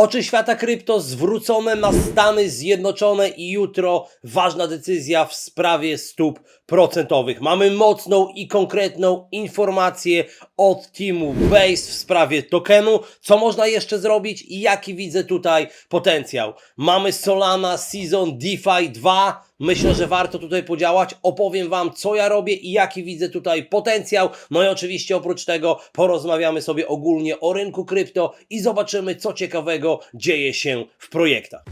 Oczy świata krypto zwrócone na Stany Zjednoczone i jutro ważna decyzja w sprawie stóp procentowych. Mamy mocną i konkretną informację od teamu Base w sprawie tokenu, co można jeszcze zrobić i jaki widzę tutaj potencjał. Mamy Solana Season DeFi 2. Myślę, że warto tutaj podziałać. Opowiem Wam, co ja robię i jaki widzę tutaj potencjał. No i oczywiście oprócz tego porozmawiamy sobie ogólnie o rynku krypto i zobaczymy, co ciekawego dzieje się w projektach.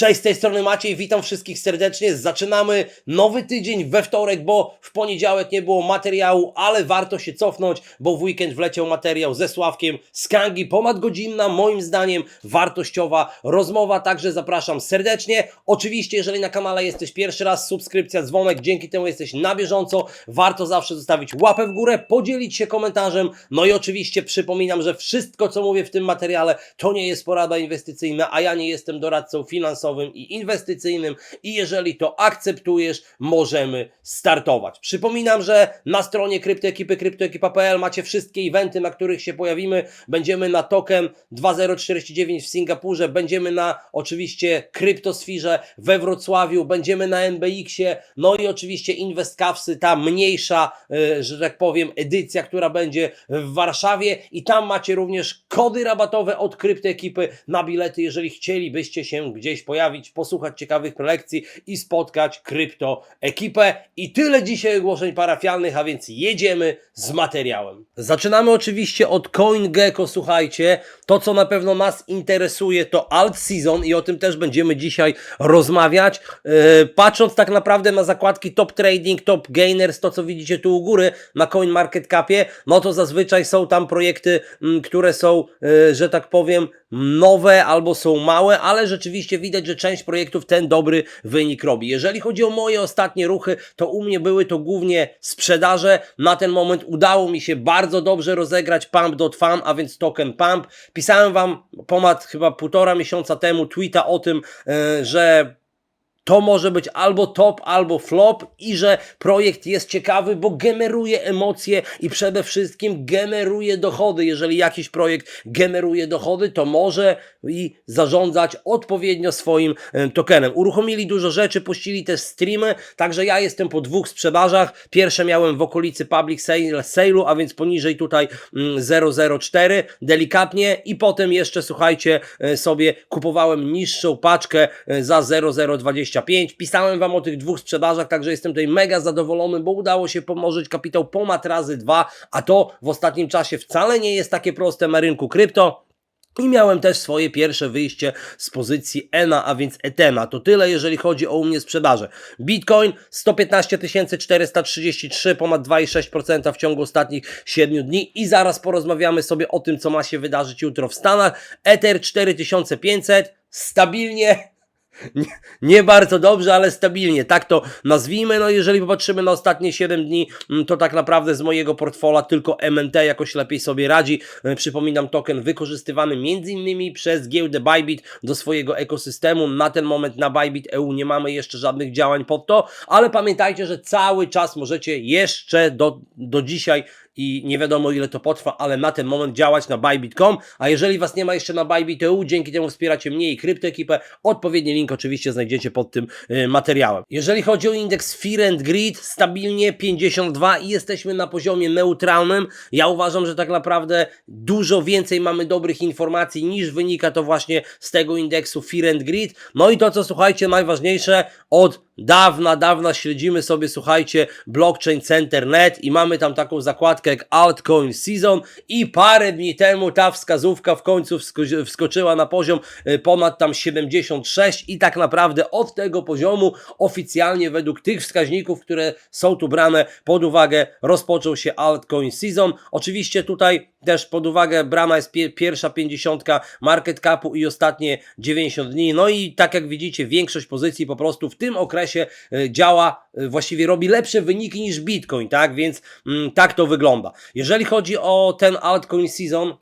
Cześć, z tej strony Maciej, witam wszystkich serdecznie. Zaczynamy nowy tydzień we wtorek, bo w poniedziałek nie było materiału, ale warto się cofnąć, bo w weekend wleciał materiał ze Sławkiem z Kangi. Ponad godzinna, moim zdaniem, wartościowa rozmowa, także zapraszam serdecznie. Oczywiście, jeżeli na kanale jesteś pierwszy raz, subskrypcja, dzwonek, dzięki temu jesteś na bieżąco. Warto zawsze zostawić łapę w górę, podzielić się komentarzem. No i oczywiście przypominam, że wszystko, co mówię w tym materiale, to nie jest porada inwestycyjna, a ja nie jestem doradcą finansowym i inwestycyjnym i jeżeli to akceptujesz, możemy startować. Przypominam, że na stronie kryptoekipy kryptoekipa.pl macie wszystkie eventy, na których się pojawimy. Będziemy na token 2049 w Singapurze, będziemy na oczywiście kryptosfirze we Wrocławiu, będziemy na NBX-ie, no i oczywiście InvestCapsy, ta mniejsza, e, że tak powiem, edycja, która będzie w Warszawie. I tam macie również kody rabatowe od kryptoekipy na bilety, jeżeli chcielibyście się gdzieś pojawić, posłuchać ciekawych prelekcji i spotkać krypto ekipę. I tyle dzisiaj ogłoszeń parafialnych, a więc jedziemy z materiałem. Zaczynamy oczywiście od CoinGecko, słuchajcie. To, co na pewno nas interesuje, to alt season i o tym też będziemy dzisiaj rozmawiać. Yy, patrząc tak naprawdę na zakładki top trading, top gainers, to co widzicie tu u góry na CoinMarketCapie, no to zazwyczaj są tam projekty, mm, które są, yy, że tak powiem, nowe albo są małe, ale rzeczywiście widać, że część projektów ten dobry wynik robi. Jeżeli chodzi o moje ostatnie ruchy, to u mnie były to głównie sprzedaże. Na ten moment udało mi się bardzo dobrze rozegrać pump.fam, a więc token pump. Pisałem Wam ponad chyba półtora miesiąca temu tweeta o tym, e, że to może być albo top, albo flop i że projekt jest ciekawy, bo generuje emocje i przede wszystkim generuje dochody. Jeżeli jakiś projekt generuje dochody, to może i zarządzać odpowiednio swoim tokenem. Uruchomili dużo rzeczy, puścili też streamy, także ja jestem po dwóch sprzedażach. Pierwsze miałem w okolicy public sale, sale'u, a więc poniżej tutaj mm, 004 delikatnie i potem jeszcze, słuchajcie, e, sobie kupowałem niższą paczkę e, za 0020 25. Pisałem Wam o tych dwóch sprzedażach, także jestem tutaj mega zadowolony, bo udało się pomnożyć kapitał po mat razy 2, a to w ostatnim czasie wcale nie jest takie proste na rynku krypto. I miałem też swoje pierwsze wyjście z pozycji ENA, a więc ETEMA. To tyle, jeżeli chodzi o u mnie sprzedaże. Bitcoin 115 433, ponad 2,6% w ciągu ostatnich 7 dni i zaraz porozmawiamy sobie o tym, co ma się wydarzyć jutro w Stanach. Ether 4500, stabilnie nie, nie bardzo dobrze, ale stabilnie, tak to nazwijmy. No jeżeli popatrzymy na ostatnie 7 dni, mm, to tak naprawdę z mojego portfola tylko MNT jakoś lepiej sobie radzi. E, Przypominam, token wykorzystywany m.in. przez giełdę Bybit do swojego ekosystemu. Na ten moment na Bybit EU nie mamy jeszcze żadnych działań pod to, ale pamiętajcie, że cały czas możecie jeszcze do, do dzisiaj i nie wiadomo ile to potrwa, ale na ten moment działać na Bybit.com, a jeżeli Was nie ma jeszcze na Bybit.eu, dzięki temu wspieracie mnie i kryptoekipę, odpowiedni link oczywiście znajdziecie pod tym y, materiałem. Jeżeli chodzi o indeks Fear and Greed, stabilnie 52 i jesteśmy na poziomie neutralnym. Ja uważam, że tak naprawdę dużo więcej mamy dobrych informacji niż wynika to właśnie z tego indeksu Fear and Greed. No i to co słuchajcie, najważniejsze, od dawna, dawna śledzimy sobie, słuchajcie, blockchain Center.net i mamy tam taką zakładkę jak Altcoin Season i parę dni temu ta wskazówka w końcu wsko- wskoczyła na poziom y, ponad tam 76 i tak naprawdę od tego poziomu oficjalnie według tych wskaźników, które są tu brane pod uwagę, rozpoczął się Altcoin Season. Oczywiście tutaj też pod uwagę brana jest pie- pierwsza 50 market capu i ostatnie 90 dni. No i tak jak widzicie, większość pozycji po prostu w tym okresie y, działa, y, właściwie robi lepsze wyniki niż Bitcoin, tak? Więc mm, tak to wygląda. Jeżeli chodzi o ten altcoin season,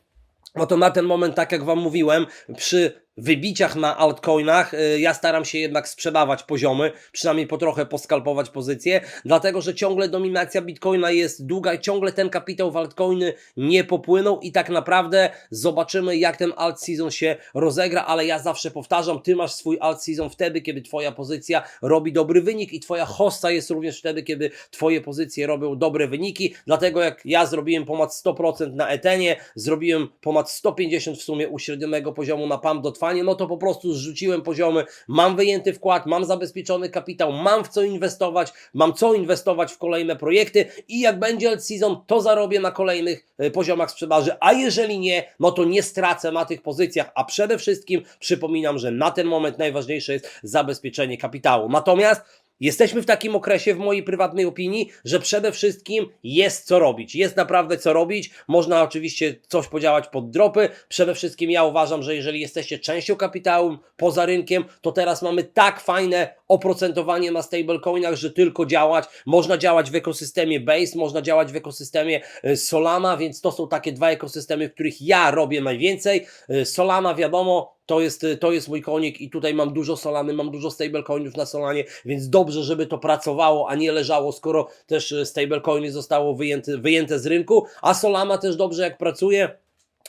no to na ten moment, tak jak Wam mówiłem, przy wybiciach na altcoinach. Y, ja staram się jednak sprzedawać poziomy, przynajmniej po trochę poskalpować pozycje, dlatego że ciągle dominacja Bitcoina jest długa i ciągle ten kapitał w altcoiny nie popłynął i tak naprawdę zobaczymy jak ten alt season się rozegra, ale ja zawsze powtarzam, ty masz swój alt season wtedy, kiedy twoja pozycja robi dobry wynik i twoja hossa jest również wtedy, kiedy twoje pozycje robią dobre wyniki, dlatego jak ja zrobiłem ponad 100% na Etenie, zrobiłem ponad 150 w sumie uśrednionego poziomu na PAM do no to po prostu zrzuciłem poziomy, mam wyjęty wkład, mam zabezpieczony kapitał, mam w co inwestować, mam co inwestować w kolejne projekty i jak będzie alt season, to zarobię na kolejnych e, poziomach sprzedaży, a jeżeli nie, no to nie stracę na tych pozycjach, a przede wszystkim przypominam, że na ten moment najważniejsze jest zabezpieczenie kapitału. Natomiast Jesteśmy w takim okresie, w mojej prywatnej opinii, że przede wszystkim jest co robić. Jest naprawdę co robić. Można oczywiście coś podziałać pod dropy. Przede wszystkim ja uważam, że jeżeli jesteście częścią kapitału poza rynkiem, to teraz mamy tak fajne oprocentowanie na stablecoinach, że tylko działać. Można działać w ekosystemie Base, można działać w ekosystemie e, Solana, więc to są takie dwa ekosystemy, w których ja robię najwięcej. E, Solana wiadomo, to jest, to jest mój konik i tutaj mam dużo Solany, mam dużo stablecoinów na Solanie, więc dobrze, żeby to pracowało, a nie leżało, skoro też e, stablecoiny zostało wyjęte, wyjęte z rynku, a Solana też dobrze jak pracuje,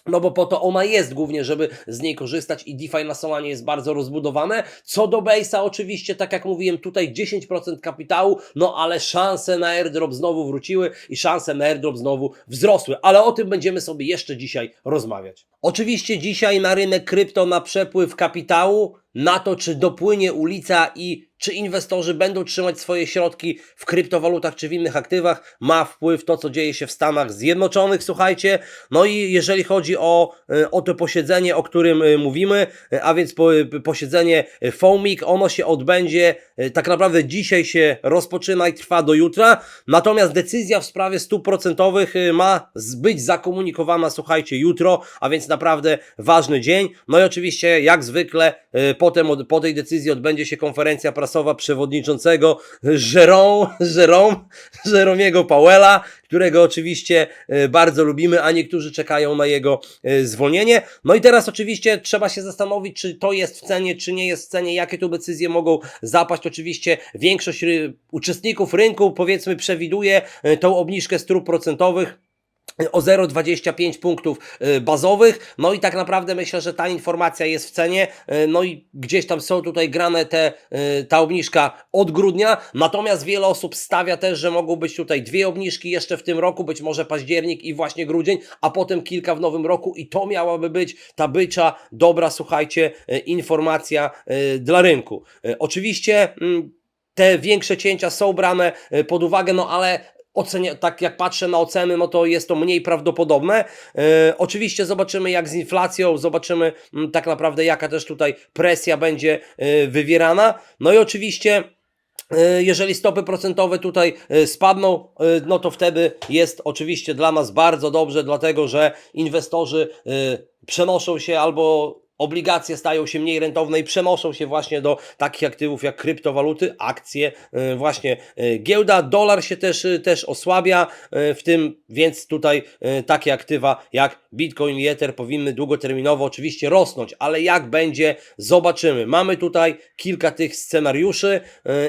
no bo po to ona jest głównie, żeby z niej korzystać i DeFi na Solanie jest bardzo rozbudowane. Co do Base'a oczywiście, tak jak mówiłem, tutaj 10% kapitału, no ale szanse na airdrop znowu wróciły i szanse na airdrop znowu wzrosły, ale o tym będziemy sobie jeszcze dzisiaj rozmawiać. Oczywiście dzisiaj na rynek krypto na przepływ kapitału, na to czy dopłynie ulica i czy inwestorzy będą trzymać swoje środki w kryptowalutach czy w innych aktywach, ma wpływ to, co dzieje się w Stanach Zjednoczonych, słuchajcie. No i jeżeli chodzi o, e, o to posiedzenie, o którym e, mówimy, e, a więc po, posiedzenie FOMIC, ono się odbędzie, tak naprawdę dzisiaj się rozpoczyna i trwa do jutra, natomiast decyzja w sprawie stóp procentowych ma być zakomunikowana, słuchajcie, jutro, a więc naprawdę ważny dzień. No i oczywiście, jak zwykle, potem od, po tej decyzji odbędzie się konferencja prasowa przewodniczącego Jerome, Jerome, Jeromiego Powella, którego oczywiście e, bardzo lubimy, a niektórzy czekają na jego e, zwolnienie. No i teraz oczywiście trzeba się zastanowić, czy to jest w cenie, czy nie jest w cenie, jakie tu decyzje mogą zapaść. Oczywiście większość uczestników rynku, powiedzmy, przewiduje e, tą obniżkę stóp procentowych o 0,25 punktów y, bazowych. No i tak naprawdę myślę, że ta informacja jest w cenie. Y, no i gdzieś tam są tutaj grane te, y, ta obniżka od grudnia. Natomiast wiele osób stawia też, że mogą być tutaj dwie obniżki jeszcze w tym roku, być może październik i właśnie grudzień, a potem kilka w nowym roku i to miałaby być ta bycza dobra, słuchajcie, informacja dla rynku. Oczywiście mm, te większe cięcia są brane pod uwagę, no ale ocenia, tak jak patrzę na oceny, no to jest to mniej prawdopodobne. E, oczywiście zobaczymy jak z inflacją, zobaczymy m, mm, tak naprawdę jaka też tutaj presja będzie e, wywierana. No i oczywiście e, jeżeli stopy procentowe tutaj e, spadną, e, no to wtedy jest oczywiście dla nas bardzo dobrze, dlatego że inwestorzy przenoszą się albo obligacje stają się mniej rentowne i przenoszą się właśnie do takich aktywów jak kryptowaluty, akcje, y, właśnie y, giełda, dolar się też, y, też osłabia w tym, więc tutaj takie aktywa jak Bitcoin i Ether powinny długoterminowo oczywiście rosnąć, ale jak będzie, zobaczymy. Mamy tutaj kilka tych scenariuszy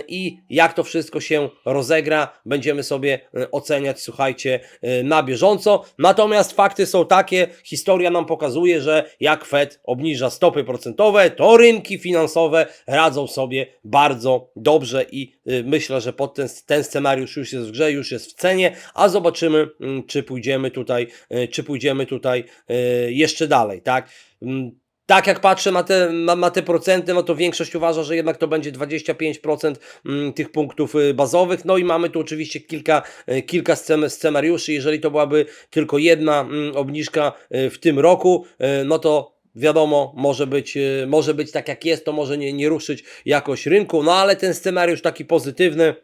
i jak to wszystko się rozegra, będziemy sobie oceniać, słuchajcie, na bieżąco. Natomiast fakty są takie, historia nam pokazuje, że jak Fed obniża stopy procentowe, to rynki finansowe radzą sobie bardzo dobrze i y, myślę, że pod ten, ten scenariusz już jest w grze, już jest w cenie, a zobaczymy, czy pójdziemy tutaj, y, czy pójdziemy tutaj y, jeszcze dalej, tak? Mm, tak jak patrzę na te, na, te procenty, no to większość uważa, że jednak to będzie 25% mm, tych punktów bazowych. No i mamy tu oczywiście kilka, kilka scenariuszy. Jeżeli to byłaby tylko jedna mm, obniżka w tym roku, no to wiadomo, może być, y, może być tak jak jest, to może nie, nie ruszyć jakoś rynku, no ale ten scenariusz taki pozytywny,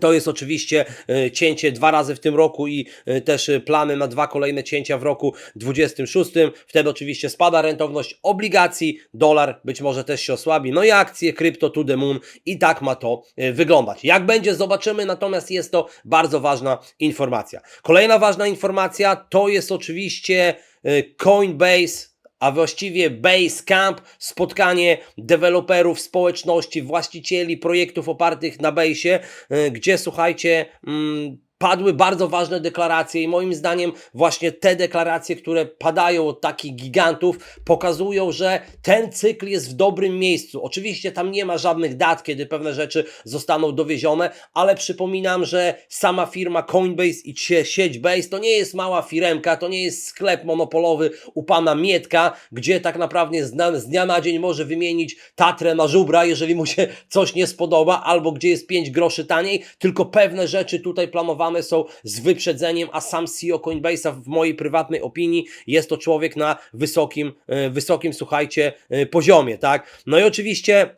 to jest oczywiście y, cięcie dwa razy w tym roku i y, też plany na dwa kolejne cięcia w roku 26. Wtedy oczywiście spada rentowność obligacji, dolar być może też się osłabi, no i akcje, krypto to the moon i tak ma to wyglądać. Jak będzie, zobaczymy, natomiast jest to bardzo ważna informacja. Kolejna ważna informacja to jest oczywiście Coinbase a właściwie Basecamp, spotkanie deweloperów, społeczności, właścicieli projektów opartych na Basie, y, gdzie słuchajcie, mm, padły bardzo ważne deklaracje i moim zdaniem właśnie te deklaracje, które padają od takich gigantów, pokazują, że ten cykl jest w dobrym miejscu. Oczywiście tam nie ma żadnych dat, kiedy pewne rzeczy zostaną dowiezione, ale przypominam, że sama firma Coinbase i sie- sieć Base to nie jest mała firemka, to nie jest sklep monopolowy u pana Mietka, gdzie tak naprawdę z dnia na dzień może wymienić Tatrę na żubra, jeżeli mu się coś nie spodoba, albo gdzie jest 5 groszy taniej, tylko pewne rzeczy tutaj planowane są z wyprzedzeniem, a sam CEO Coinbase'a w mojej prywatnej opinii jest to człowiek na wysokim, e, wysokim, słuchajcie, e, poziomie, tak? No i oczywiście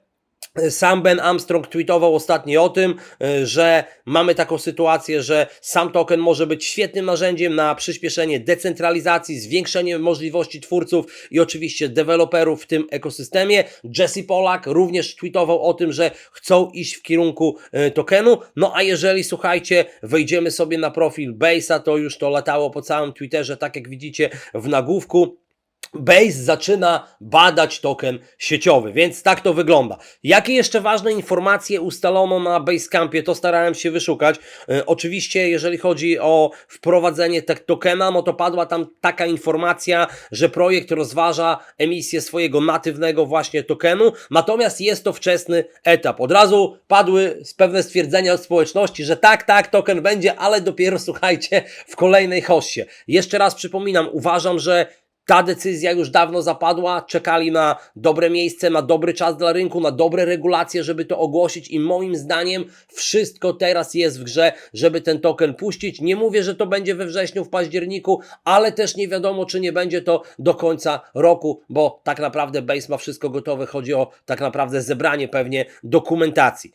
sam Ben Armstrong tweetował ostatnio o tym, y, że mamy taką sytuację, że sam token może być świetnym narzędziem na przyspieszenie decentralizacji, zwiększenie możliwości twórców i oczywiście deweloperów w tym ekosystemie. Jesse Polak również tweetował o tym, że chcą iść w kierunku y, tokenu. No a jeżeli słuchajcie, wejdziemy sobie na profil Base'a, to już to latało po całym Twitterze, tak jak widzicie w nagłówku. Base zaczyna badać token sieciowy, więc tak to wygląda. Jakie jeszcze ważne informacje ustalono na Basecampie, to starałem się wyszukać. E, oczywiście, jeżeli chodzi o wprowadzenie te tokena, no to padła tam taka informacja, że projekt rozważa emisję swojego natywnego właśnie tokenu, natomiast jest to wczesny etap. Od razu padły pewne stwierdzenia od społeczności, że tak, tak, token będzie, ale dopiero słuchajcie w kolejnej hoście. Jeszcze raz przypominam, uważam, że ta decyzja już dawno zapadła, czekali na dobre miejsce, na dobry czas dla rynku, na dobre regulacje, żeby to ogłosić i moim zdaniem wszystko teraz jest w grze, żeby ten token puścić. Nie mówię, że to będzie we wrześniu, w październiku, ale też nie wiadomo, czy nie będzie to do końca roku, bo tak naprawdę Base ma wszystko gotowe, chodzi o tak naprawdę zebranie pewnie dokumentacji.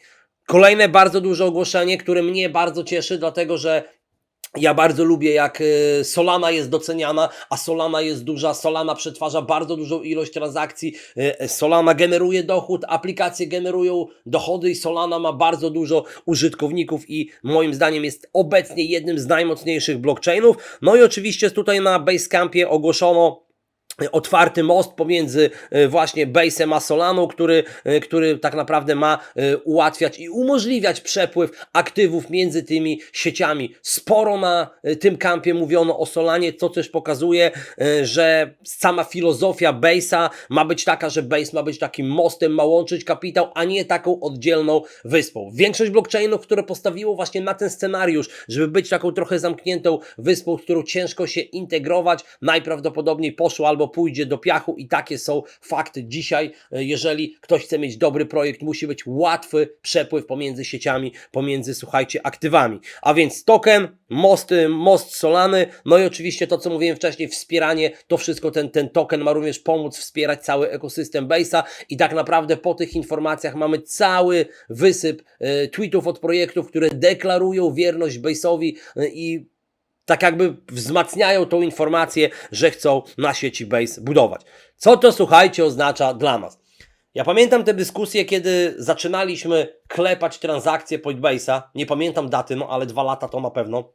Kolejne bardzo duże ogłoszenie, które mnie bardzo cieszy, dlatego że ja bardzo lubię, jak y, Solana jest doceniana, a Solana jest duża. Solana przetwarza bardzo dużą ilość transakcji. y, Solana generuje dochód, aplikacje generują dochody i Solana ma bardzo dużo użytkowników i moim zdaniem jest obecnie jednym z najmocniejszych blockchainów. No i oczywiście tutaj na Basecampie ogłoszono otwarty most pomiędzy e, właśnie Base'em a Solaną, który, e, który tak naprawdę ma e, ułatwiać i umożliwiać przepływ aktywów między tymi sieciami. Sporo na tym kampie mówiono o Solanie, co też pokazuje, że sama filozofia Base'a ma być taka, że Base ma być takim mostem, ma łączyć kapitał, a nie taką oddzielną wyspą. Większość blockchainów, które postawiło właśnie na ten scenariusz, żeby być taką trochę zamkniętą wyspą, w którą ciężko się integrować, najprawdopodobniej poszło albo pójdzie do piachu i takie są fakty dzisiaj. E, Jeżeli ktoś chce mieć dobry projekt, musi być łatwy przepływ pomiędzy sieciami, pomiędzy, słuchajcie, aktywami. A więc token, most, y, most Solany, no i oczywiście to, co mówiłem wcześniej, wspieranie, to wszystko, ten, ten token ma również pomóc wspierać cały ekosystem Base'a i tak naprawdę po tych informacjach mamy cały wysyp e, tweetów od projektów, które deklarują wierność Base'owi e, i tak jakby wzmacniają tą informację, że chcą na sieci Base budować. Co to, słuchajcie, oznacza dla nas? Ja pamiętam te dyskusje, kiedy zaczynaliśmy klepać transakcje Pointbase'a. Nie pamiętam daty, no ale dwa lata to na pewno.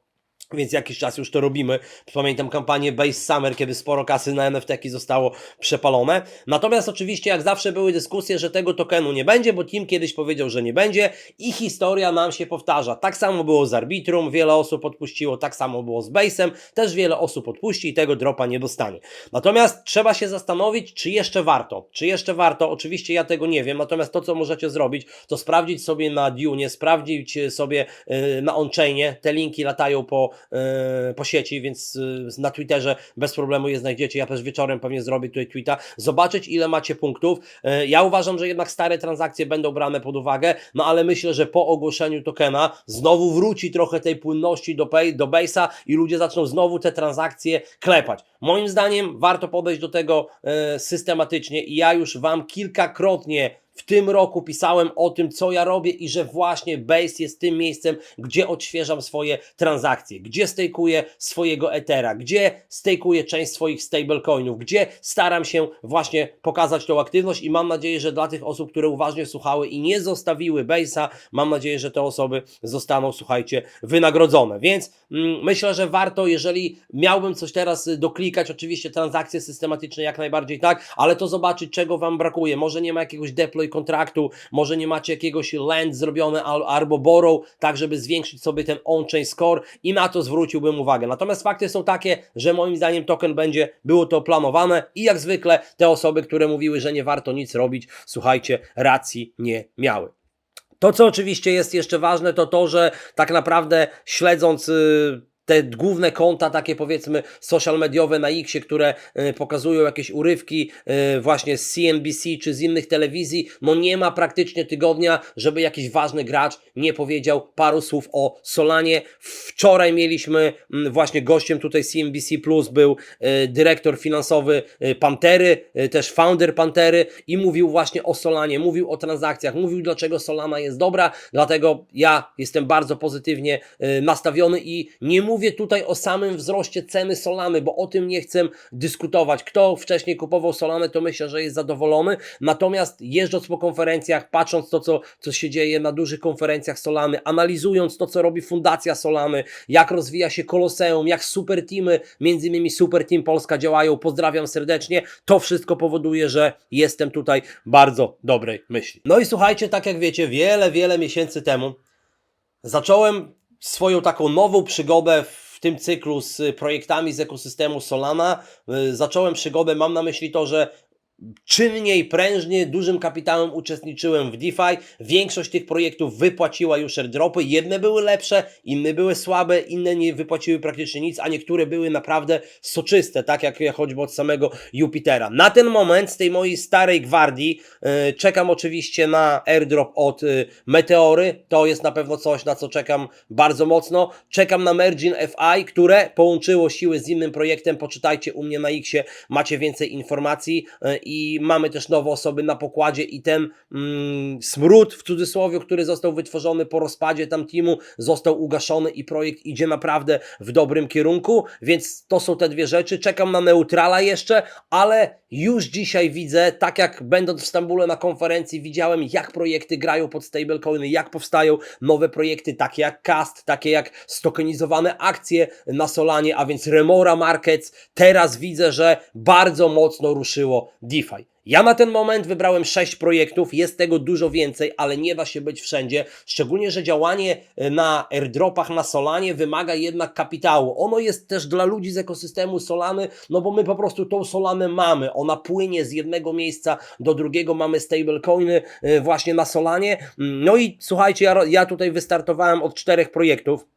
Więc jakiś czas już to robimy. Pamiętam kampanię Base Summer, kiedy sporo kasy na NFT-ki zostało przepalone. Natomiast oczywiście, jak zawsze były dyskusje, że tego tokenu nie będzie, bo Tim kiedyś powiedział, że nie będzie i historia nam się powtarza. Tak samo było z Arbitrum, wiele osób odpuściło, tak samo było z Base'em, też wiele osób odpuści i tego dropa nie dostanie. Natomiast trzeba się zastanowić, czy jeszcze warto. Czy jeszcze warto? Oczywiście ja tego nie wiem, natomiast to, co możecie zrobić, to sprawdzić sobie na Dune, sprawdzić sobie yy, na on-chainie, te linki latają po e, po sieci, więc e, na Twitterze bez problemu je znajdziecie. Ja też wieczorem pewnie zrobię tutaj tweeta. Zobaczyć, ile macie punktów. E, Ja uważam, że jednak stare transakcje będą brane pod uwagę, no ale myślę, że po ogłoszeniu tokena znowu wróci trochę tej płynności do, pay, do base'a i ludzie zaczną znowu te transakcje klepać. Moim zdaniem warto podejść do tego systematycznie i ja już Wam kilkakrotnie w tym roku pisałem o tym, co ja robię i że właśnie Base jest tym miejscem, gdzie odświeżam swoje transakcje, gdzie stejkuję swojego Ethera, gdzie stejkuję część swoich stablecoinów, gdzie staram się właśnie pokazać tą aktywność i mam nadzieję, że dla tych osób, które uważnie słuchały i nie zostawiły Base'a, mam nadzieję, że te osoby zostaną, słuchajcie, wynagrodzone. Więc mm, myślę, że warto, jeżeli miałbym coś teraz doklikać, oczywiście transakcje systematyczne jak najbardziej tak, ale to zobaczyć, czego Wam brakuje. Może nie ma jakiegoś deploy kontraktu, może nie macie jakiegoś land zrobione al- albo borrow, tak żeby zwiększyć sobie ten on-chain score i na to zwróciłbym uwagę. Natomiast fakty są takie, że moim zdaniem token będzie, było to planowane i jak zwykle te osoby, które mówiły, że nie warto nic robić, słuchajcie, racji nie miały. To, co oczywiście jest jeszcze ważne, to to, że tak naprawdę śledząc y, te główne konta, takie powiedzmy social mediowe na X, które y, pokazują jakieś urywki y, właśnie z CNBC czy z innych telewizji, no nie ma praktycznie tygodnia, żeby jakiś ważny gracz nie powiedział paru słów o Solanie. Wczoraj mieliśmy właśnie gościem tutaj CNBC Plus był y, dyrektor finansowy Pantery, też founder Pantery i mówił właśnie o Solanie, mówił o transakcjach, mówił dlaczego Solana jest dobra, dlatego ja jestem bardzo pozytywnie nastawiony i nie mówię tutaj o samym wzroście ceny Solany, bo o tym nie chcę dyskutować. Kto wcześniej kupował Solanę, to myślę, że jest zadowolony, natomiast jeżdżąc po konferencjach, patrząc to, co, co się dzieje na dużych konferencjach Solany, analizując to, co robi Fundacja Solany, jak rozwija się Koloseum, jak super teamy, między innymi Super Team Polska działają, pozdrawiam serdecznie, to wszystko powoduje, że jestem tutaj bardzo dobrej myśli. No i słuchajcie, tak jak wiecie, wiele, wiele miesięcy temu zacząłem swoją taką nową przygodę w tym cyklu z projektami z ekosystemu Solana. Y, Zacząłem przygodę, mam na myśli to, że czynniej, prężnie, dużym kapitałem uczestniczyłem w DeFi. Większość tych projektów wypłaciła już airdropy. Jedne były lepsze, inne były słabe, inne nie wypłaciły praktycznie nic, a niektóre były naprawdę soczyste, tak jak choćby od samego Jupitera. Na ten moment z tej mojej starej gwardii e, czekam oczywiście na airdrop od e, Meteory. To jest na pewno coś, na co czekam bardzo mocno. Czekam na Mergin FI, które połączyło siły z innym projektem. Poczytajcie u mnie na Xie, macie więcej informacji e, i mamy też nowe osoby na pokładzie i ten mm, smród w cudzysłowie, który został wytworzony po rozpadzie tam teamu, został ugaszony i projekt idzie naprawdę w dobrym kierunku, więc to są te dwie rzeczy. Czekam na neutrala jeszcze, ale już dzisiaj widzę, tak jak będąc w Stambule na konferencji, widziałem jak projekty grają pod stablecoiny, jak powstają nowe projekty, takie jak Cast, takie jak stokenizowane akcje na Solanie, a więc Remora Markets. Teraz widzę, że bardzo mocno ruszyło DeFi. Ja na ten moment wybrałem 6 projektów, jest tego dużo więcej, ale nie da się być wszędzie. Szczególnie, że działanie e, na airdropach na Solanie wymaga jednak kapitału. Ono jest też dla ludzi z ekosystemu Solany, no bo my po prostu tą Solanę mamy. Ona płynie z jednego miejsca do drugiego, mamy stablecoiny e, właśnie na Solanie. Mm, No i słuchajcie, ja, ja tutaj wystartowałem od czterech projektów.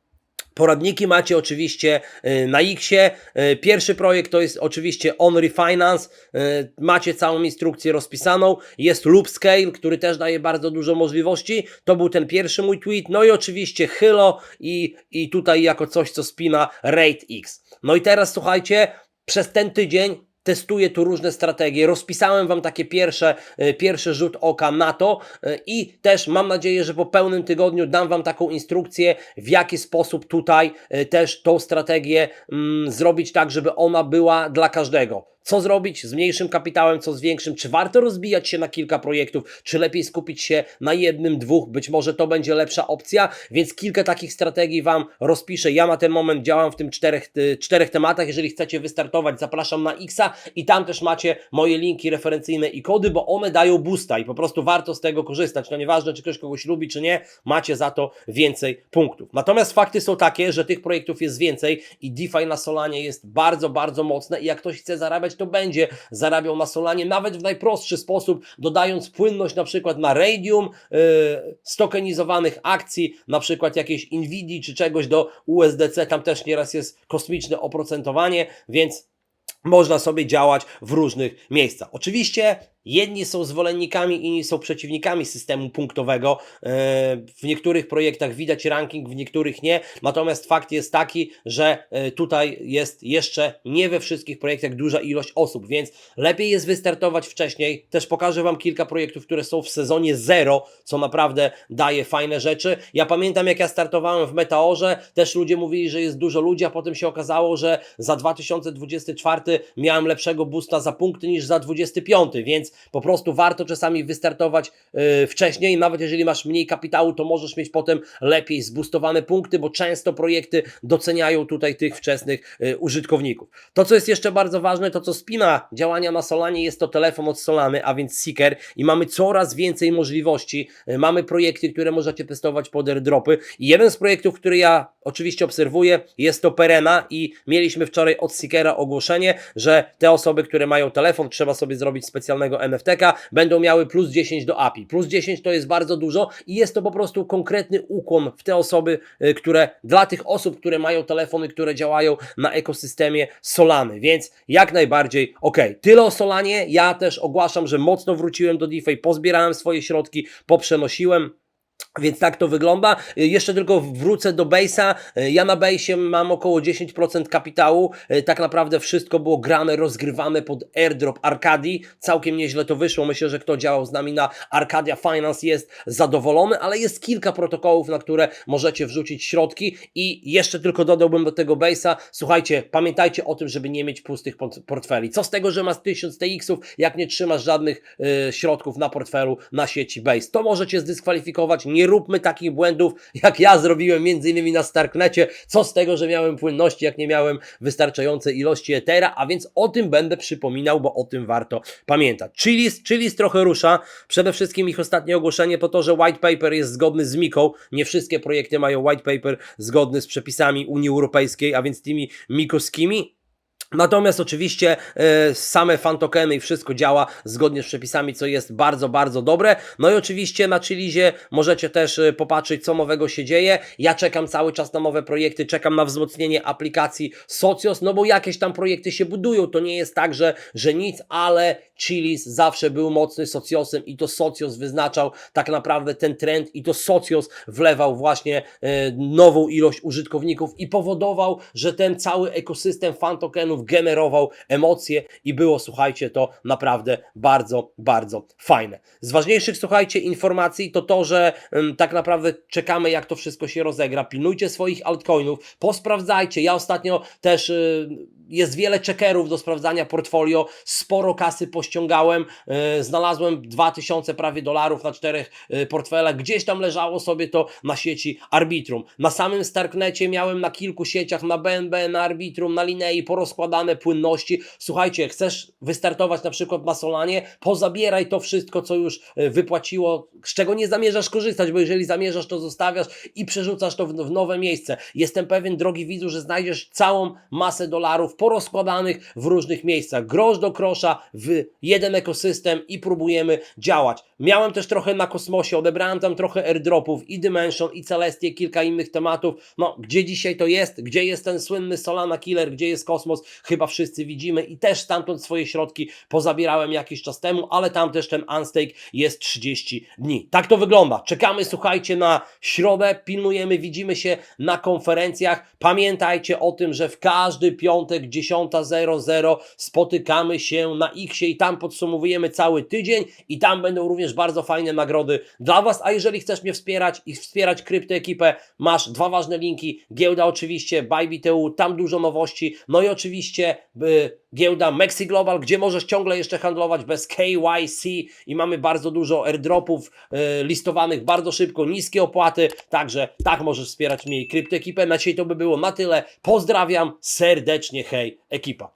Poradniki macie oczywiście y, na Xie. Y, Pierwszy projekt to jest oczywiście On Refinance. Y, Macie całą instrukcję rozpisaną. Jest Loop Scale, który też daje bardzo dużo możliwości. To był ten pierwszy mój tweet. No i oczywiście Hylo i, i tutaj jako coś, co spina Rate X. No i teraz słuchajcie, przez ten tydzień testuję tu różne strategie. Rozpisałem Wam takie pierwsze, e, pierwszy rzut oka na to e, i też mam nadzieję, że po pełnym tygodniu dam Wam taką instrukcję, w jaki sposób tutaj e, też tą strategię mm, zrobić tak, żeby ona była dla każdego. Co zrobić z mniejszym kapitałem, co z większym? Czy warto rozbijać się na kilka projektów, czy lepiej skupić się na jednym, dwóch? Być może to będzie lepsza opcja, więc kilka takich strategii Wam rozpiszę. Ja na ten moment działam w tym czterech, y, czterech tematach. Jeżeli chcecie wystartować, zapraszam na Xa i tam też macie moje linki referencyjne i kody, bo one dają boosta i po prostu warto z tego korzystać. No nieważne, czy ktoś kogoś lubi, czy nie, macie za to więcej punktów. Natomiast fakty są takie, że tych projektów jest więcej i DeFi na Solanie jest bardzo, bardzo mocne i jak ktoś chce zarabiać, to będzie zarabiał na Solanie, nawet w najprostszy sposób, dodając płynność na przykład na Radium, yy, stokenizowanych akcji, na przykład jakiejś Nvidia czy czegoś do USDC, tam też nieraz jest kosmiczne oprocentowanie, więc można sobie działać w różnych miejscach. Oczywiście Jedni są zwolennikami, inni są przeciwnikami systemu punktowego. E, W niektórych projektach widać ranking, w niektórych nie. Natomiast fakt jest taki, że e, tutaj jest jeszcze nie we wszystkich projektach duża ilość osób, więc lepiej jest wystartować wcześniej. Też pokażę Wam kilka projektów, które są w sezonie zero, co naprawdę daje fajne rzeczy. Ja pamiętam, jak ja startowałem w Meteorze, też ludzie mówili, że jest dużo ludzi, a potem się okazało, że za 2024 miałem lepszego boosta za punkty niż za 25, więc po prostu warto czasami wystartować yy, wcześniej, nawet jeżeli masz mniej kapitału, to możesz mieć potem lepiej zboostowane punkty, bo często projekty doceniają tutaj tych wczesnych yy, użytkowników. To, co jest jeszcze bardzo ważne, to co spina działania na Solanie, jest to telefon od Solany, a więc Seeker i mamy coraz więcej możliwości. Yy, Mamy projekty, które możecie testować pod airdropy i jeden z projektów, który ja oczywiście obserwuję, jest to Perena i mieliśmy wczoraj od Seekera ogłoszenie, że te osoby, które mają telefon, trzeba sobie zrobić specjalnego NFT-ka, będą miały plus 10 do API. Plus 10 to jest bardzo dużo i jest to po prostu konkretny ukłon w te osoby, y, które dla tych osób, które mają telefony, które działają na ekosystemie Solany, więc jak najbardziej ok. Tyle o Solanie, ja też ogłaszam, że mocno wróciłem do DeFi, pozbierałem swoje środki, poprzenosiłem. Więc tak to wygląda. Y, Jeszcze tylko wrócę do Base'a. Y, Ja na Base'ie mam około 10% kapitału. Y, Tak naprawdę wszystko było grane, rozgrywane pod airdrop Arcadii. Całkiem nieźle to wyszło. Myślę, że kto działał z nami na Arcadia Finance jest zadowolony, ale jest kilka protokołów, na które możecie wrzucić środki i jeszcze tylko dodałbym do tego Base'a. Słuchajcie, pamiętajcie o tym, żeby nie mieć pustych port- portfeli. Co z tego, że masz 1000 TX-ów, jak nie trzymasz żadnych środków na portfelu na sieci Base. To możecie zdyskwalifikować. Nie róbmy takich błędów, jak ja zrobiłem między innymi na Starknecie. Co z tego, że miałem płynności, jak nie miałem wystarczającej ilości Ethera, a więc o tym będę przypominał, bo o tym warto pamiętać. Chilis, Chilis trochę rusza. Przede wszystkim ich ostatnie ogłoszenie po to, że white paper jest zgodny z Miką. Nie wszystkie projekty mają white paper zgodny z przepisami Unii Europejskiej, a więc tymi mikowskimi. Natomiast oczywiście e, same fantokeny i wszystko działa zgodnie z przepisami, co jest bardzo, bardzo dobre. No i oczywiście na Chilizie możecie też e, popatrzeć, co nowego się dzieje. Ja czekam cały czas na nowe projekty, czekam na wzmocnienie aplikacji Socios, no bo jakieś tam projekty się budują. To nie jest tak, że, że nic, ale Chilis zawsze był mocny Sociosem i to Socios wyznaczał tak naprawdę ten trend i to Socios wlewał właśnie e, nową ilość użytkowników i powodował, że ten cały ekosystem fantokenów generował emocje i było, słuchajcie, to naprawdę bardzo, bardzo fajne. Z ważniejszych, słuchajcie, informacji to to, że tak naprawdę czekamy, jak to wszystko się rozegra. Pilnujcie swoich altcoinów, posprawdzajcie. Ja ostatnio też y, jest wiele checkerów do sprawdzania portfolio, sporo kasy pościągałem, y, znalazłem 2000 prawie dolarów na czterech y, portfelach, gdzieś tam leżało sobie to na sieci Arbitrum. Na samym Starknecie miałem na kilku sieciach, na BNB, na Arbitrum, na Linei porozkładane płynności. Słuchajcie, chcesz wystartować na przykład na Solanie, pozabieraj to wszystko, co już y, wypłaciło, z czego nie zamierzasz korzystać, bo jeżeli zamierzasz, to zostawiasz i przerzucasz to w nowe miejsce. Jestem pewien, drogi widzu, że znajdziesz całą masę dolarów porozkładanych w różnych miejscach. Grosz do krosza w jeden ekosystem i próbujemy działać. Miałem też trochę na kosmosie, odebrałem tam trochę airdropów i Dimension, i Celestie, kilka innych tematów. No, gdzie dzisiaj to jest? Gdzie jest ten słynny Solana Killer? Gdzie jest kosmos? Chyba wszyscy widzimy i też stamtąd swoje środki pozabierałem jakiś czas temu, ale tam też ten unstake jest 30 dni. Tak to wygląda. Czekamy, słuchajcie, na środę, pilnujemy, widzimy się na konferencjach. Pamiętajcie o tym, że w każdy piątek 10.00 spotykamy się na Xie i tam podsumowujemy cały tydzień i tam będą również bardzo fajne nagrody dla Was, a jeżeli chcesz mnie wspierać i wspierać kryptoekipę, masz dwa ważne linki, giełda oczywiście, ByBTU, tam dużo nowości, no i oczywiście y, giełda Mexi Global, gdzie możesz ciągle jeszcze handlować bez KYC i mamy bardzo dużo airdropów y, listowanych bardzo szybko, niskie opłaty, także tak możesz wspierać mnie i kryptoekipę. Na dzisiaj to by było na tyle. Pozdrawiam serdecznie, hej ekipa.